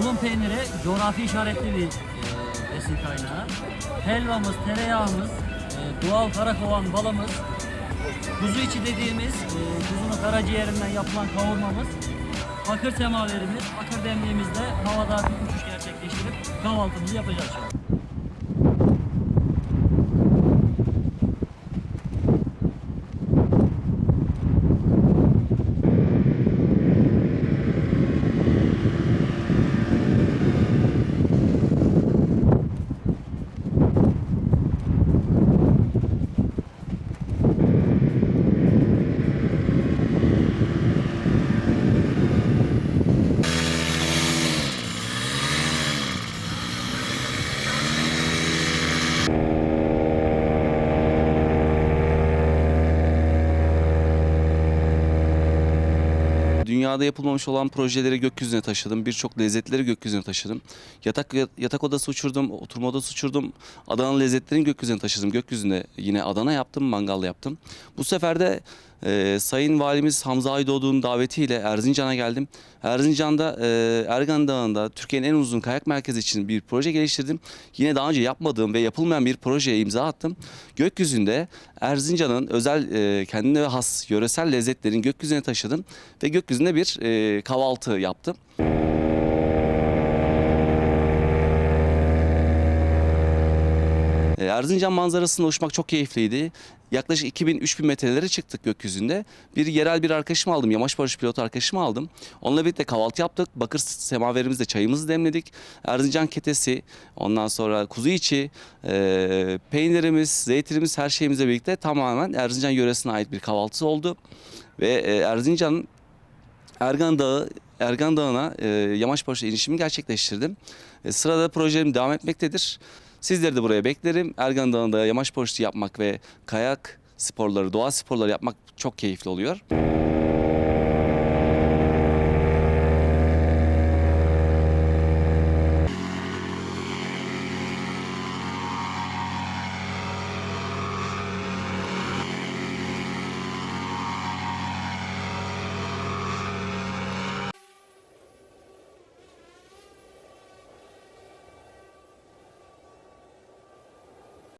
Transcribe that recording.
Tulum peyniri coğrafi işaretli bir e, kaynağı. Helvamız, tereyağımız, e, doğal karakovan balımız, kuzu içi dediğimiz e, kuzunun karaciğerinden yapılan kavurmamız, bakır semaverimiz, bakır demliğimizde havada bir uçuş gerçekleştirip kahvaltımızı yapacağız şu an. Dünyada yapılmamış olan projeleri gökyüzüne taşıdım. Birçok lezzetleri gökyüzüne taşıdım. Yatak yatak odası uçurdum, oturma odası uçurdum. Adana lezzetlerini gökyüzüne taşıdım. Gökyüzüne yine Adana yaptım, mangal yaptım. Bu sefer de e, Sayın Valimiz Hamza Aydoğdu'nun davetiyle Erzincan'a geldim. Erzincan'da e, Ergan Dağı'nda Türkiye'nin en uzun kayak merkezi için bir proje geliştirdim. Yine daha önce yapmadığım ve yapılmayan bir projeye imza attım. Gökyüzünde Erzincan'ın özel e, kendine has yöresel lezzetlerini gökyüzüne taşıdım ve gökyüzünde bir e, kahvaltı yaptım. Erzincan manzarasında uçmak çok keyifliydi. Yaklaşık 2000-3000 metrelere çıktık gökyüzünde. Bir yerel bir arkadaşımı aldım. Yamaç barış pilotu arkadaşımı aldım. Onunla birlikte kahvaltı yaptık. Bakır semaverimizde çayımızı demledik. Erzincan ketesi, ondan sonra kuzu içi, e, peynirimiz, zeytinimiz her şeyimizle birlikte tamamen Erzincan yöresine ait bir kahvaltısı oldu. Ve e, Erzincan'ın Ergan Dağı Ergan Dağı'na e, yamaç paraşütü inişimi gerçekleştirdim. E, sırada projelerim devam etmektedir. Sizleri de buraya beklerim. Ergan Dağı'nda yamaç paraşütü yapmak ve kayak sporları, doğa sporları yapmak çok keyifli oluyor.